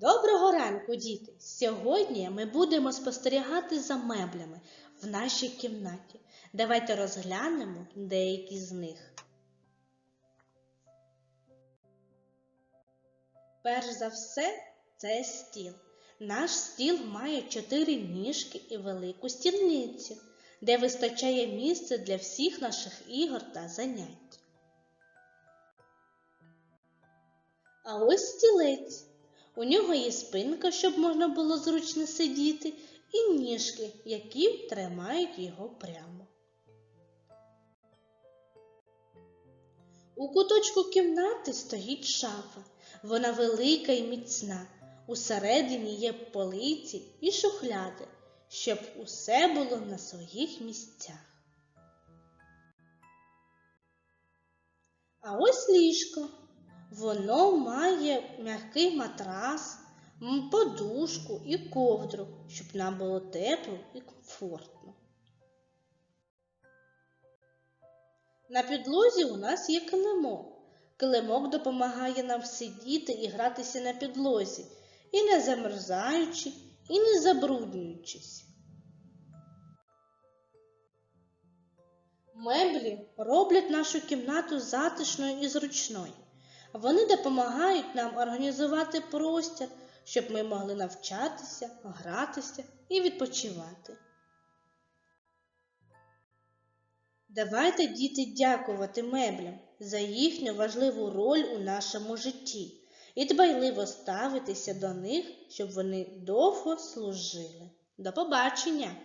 Доброго ранку, діти! Сьогодні ми будемо спостерігати за меблями в нашій кімнаті. Давайте розглянемо деякі з них. Перш за все, це стіл. Наш стіл має чотири ніжки і велику стільницю, де вистачає місця для всіх наших ігор та занять. А ось стілець. У нього є спинка, щоб можна було зручно сидіти, і ніжки, які тримають його прямо. У куточку кімнати стоїть шафа. Вона велика і міцна. Усередині є полиці і шухляди, щоб усе було на своїх місцях. А ось ліжко. Воно має м'який матрас, подушку і ковдру, щоб нам було тепло і комфортно. На підлозі у нас є килимок. Килимок допомагає нам сидіти і гратися на підлозі, і не замерзаючи, і не забруднюючись. Меблі роблять нашу кімнату затишною і зручною. Вони допомагають нам організувати простір, щоб ми могли навчатися, гратися і відпочивати. Давайте, діти, дякувати меблям за їхню важливу роль у нашому житті і дбайливо ставитися до них, щоб вони довго служили. До побачення!